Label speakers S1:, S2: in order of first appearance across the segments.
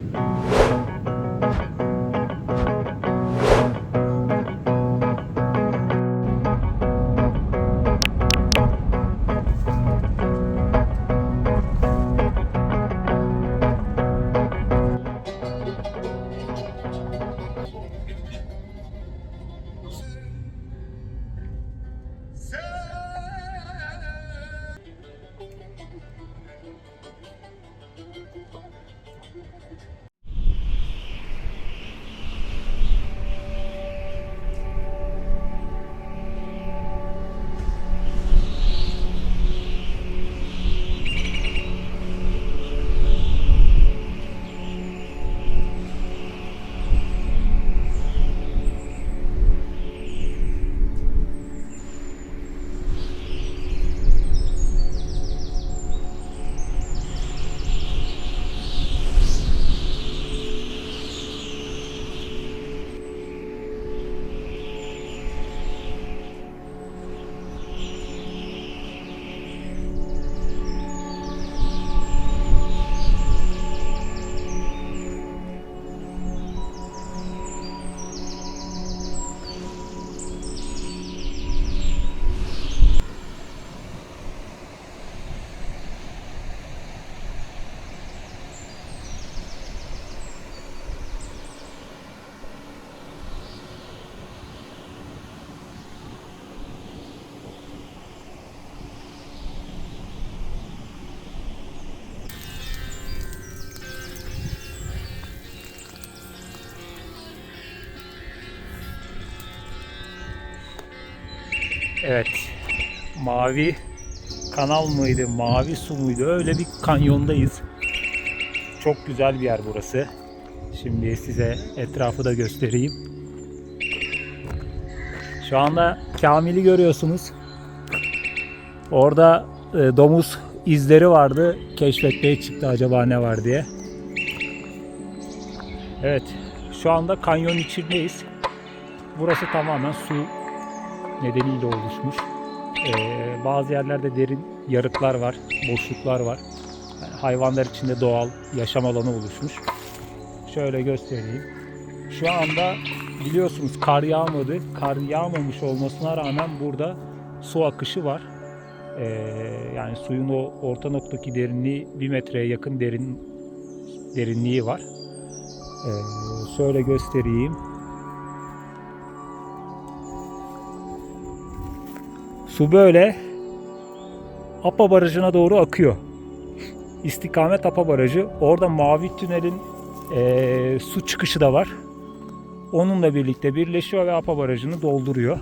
S1: you Evet. Mavi kanal mıydı, mavi su muydu? Öyle bir kanyondayız. Çok güzel bir yer burası. Şimdi size etrafı da göstereyim. Şu anda Kamil'i görüyorsunuz. Orada e, domuz izleri vardı. Keşfetmeye çıktı acaba ne var diye. Evet. Şu anda kanyon içindeyiz. Burası tamamen su nedeniyle oluşmuş. Ee, bazı yerlerde derin yarıklar var, boşluklar var. Yani hayvanlar için de doğal yaşam alanı oluşmuş. Şöyle göstereyim. Şu anda biliyorsunuz kar yağmadı. Kar yağmamış olmasına rağmen burada su akışı var. Ee, yani suyun o orta noktaki derinliği bir metreye yakın derin derinliği var. Ee, şöyle göstereyim. Su böyle Apa Barajı'na doğru akıyor. İstikamet Apa Barajı. Orada Mavi Tünel'in eee, su çıkışı da var. Onunla birlikte birleşiyor ve Apa Barajı'nı dolduruyor.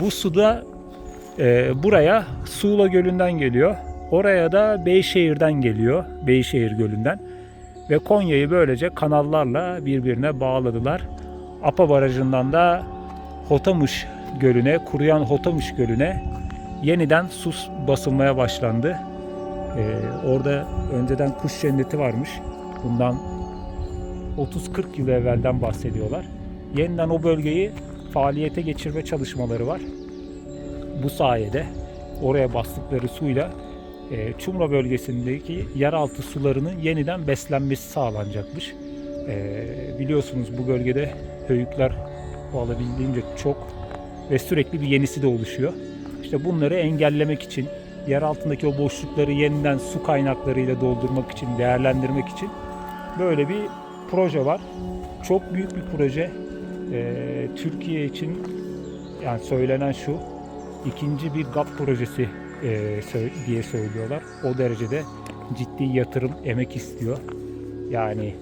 S1: Bu su da eee, buraya Suğla Gölü'nden geliyor. Oraya da Beyşehir'den geliyor. Beyşehir Gölü'nden. Ve Konya'yı böylece kanallarla birbirine bağladılar. Apa Barajı'ndan da Hotamış Gölü'ne, kuruyan Hotamış Gölü'ne yeniden su basılmaya başlandı. Ee, orada önceden kuş cenneti varmış. Bundan 30-40 yıl evvelden bahsediyorlar. Yeniden o bölgeyi faaliyete geçirme çalışmaları var. Bu sayede oraya bastıkları suyla e, Çumra bölgesindeki yeraltı sularının yeniden beslenmesi sağlanacakmış. E, biliyorsunuz bu bölgede höyükler olabildiğince çok ve sürekli bir yenisi de oluşuyor. İşte bunları engellemek için, yer altındaki o boşlukları yeniden su kaynaklarıyla doldurmak için, değerlendirmek için böyle bir proje var. Çok büyük bir proje. Ee, Türkiye için yani söylenen şu, ikinci bir GAP projesi e, diye söylüyorlar. O derecede ciddi yatırım, emek istiyor. Yani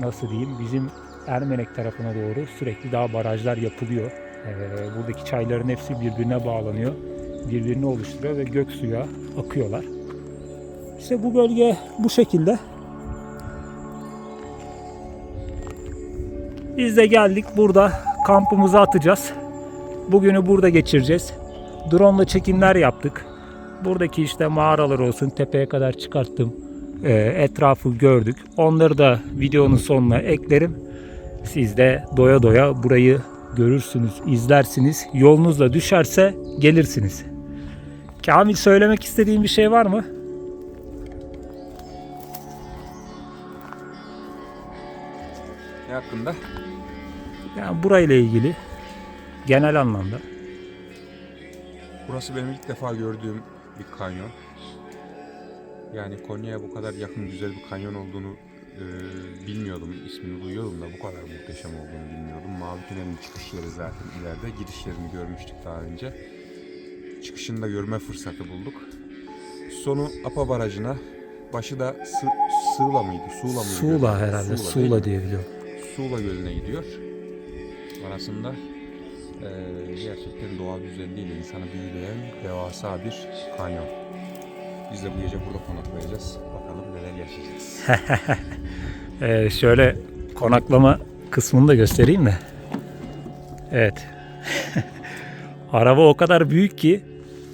S1: nasıl diyeyim bizim Ermenek tarafına doğru sürekli daha barajlar yapılıyor. Ee, buradaki çayların hepsi birbirine bağlanıyor. Birbirini oluşturuyor ve göksuya akıyorlar. İşte bu bölge bu şekilde. Biz de geldik burada kampımızı atacağız. Bugünü burada geçireceğiz. Drone ile çekimler yaptık. Buradaki işte mağaralar olsun tepeye kadar çıkarttım. Ee, etrafı gördük. Onları da videonun sonuna eklerim. Siz de doya doya burayı görürsünüz, izlersiniz. Yolunuz da düşerse gelirsiniz. Kamil söylemek istediğin bir şey var mı?
S2: Ne hakkında?
S1: Yani burayla ilgili genel anlamda.
S2: Burası benim ilk defa gördüğüm bir kanyon. Yani Konya'ya bu kadar yakın güzel bir kanyon olduğunu e, bilmiyordum. İsmini duyuyordum da bu kadar muhteşem olduğunu bilmiyordum. Mavi Tünel'in çıkış yeri zaten ileride. Giriş yerini görmüştük daha önce. Çıkışını da görme fırsatı bulduk. Sonu Apa Barajı'na, başı da Sı Sığla mıydı? Suğla mıydı?
S1: Suğla herhalde. Suğla
S2: mi?
S1: diye biliyorum.
S2: Suğla Gölü'ne gidiyor. Arasında eee, gerçekten doğa güzelliğiyle insanı büyüleyen devasa bir kanyon. Biz de bu gece burada konaklayacağız. Bakalım neler yaşayacağız.
S1: Ee, şöyle konaklama kısmını da göstereyim de. Evet. Araba o kadar büyük ki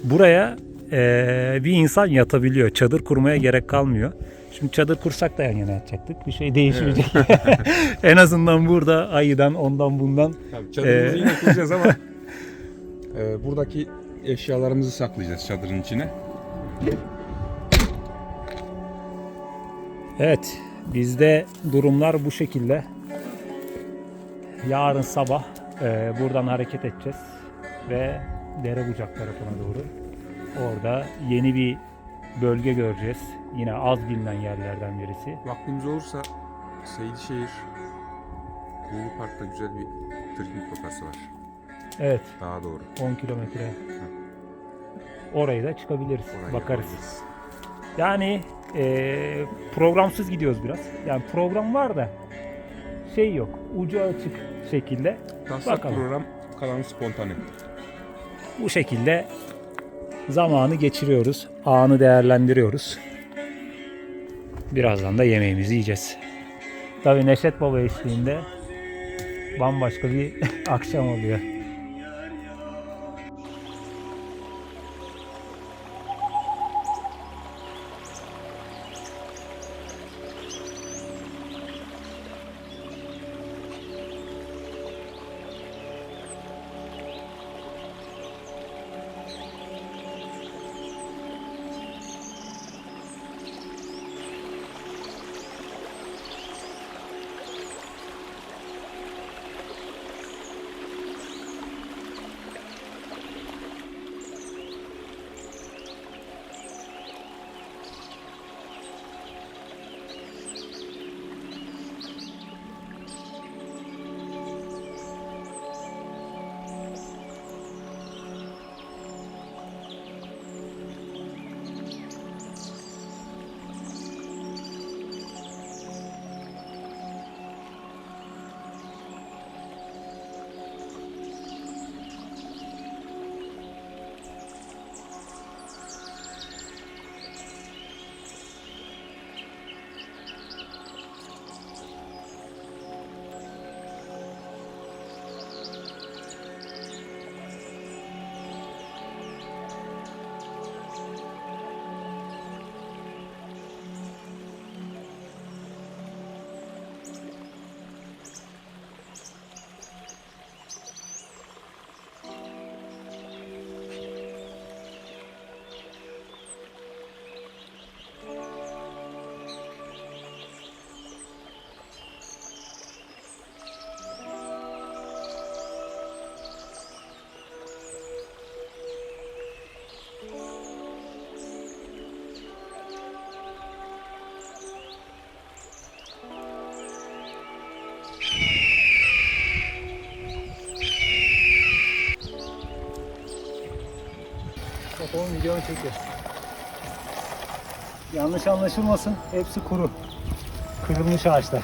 S1: buraya ee, bir insan yatabiliyor. Çadır kurmaya gerek kalmıyor. Şimdi çadır kursak da yan yana yatacaktık. Bir şey değişmeyecek. en azından burada ayıdan ondan bundan
S2: Tabii çadırımızı
S1: Ee,
S2: yine kuracağız ama eee, buradaki eşyalarımızı saklayacağız çadırın içine.
S1: Evet, bizde durumlar bu şekilde. Yarın sabah e, buradan hareket edeceğiz ve Derebucak tarafına doğru. Orada yeni bir bölge göreceğiz. Yine az bilinen yerlerden birisi.
S2: Vaktimiz olursa Seydişehir Ulu Park'ta güzel bir trekking rotası var.
S1: Evet,
S2: Daha doğru.
S1: 10 kilometre. Oraya da çıkabiliriz,
S2: Oraya
S1: bakarız.
S2: yapabiliriz.
S1: Yani e, programsız gidiyoruz biraz. Yani program var da şey yok, ucu açık şekilde.
S2: Taslak
S1: Bakalım.
S2: program kalan spontane.
S1: Bu şekilde zamanı geçiriyoruz. Anı değerlendiriyoruz. Birazdan da yemeğimizi yiyeceğiz. Tabii Neşet Baba eşliğinde bambaşka bir akşam oluyor. Videonu çekiyor. Yanlış anlaşılmasın. Hepsi kuru. Kırılmış ağaçlar.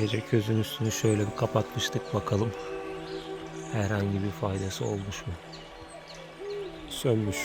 S1: Gece közün üstünü şöyle bir kapatmıştık bakalım. Herhangi bir faydası olmuş mu? Sönmüş.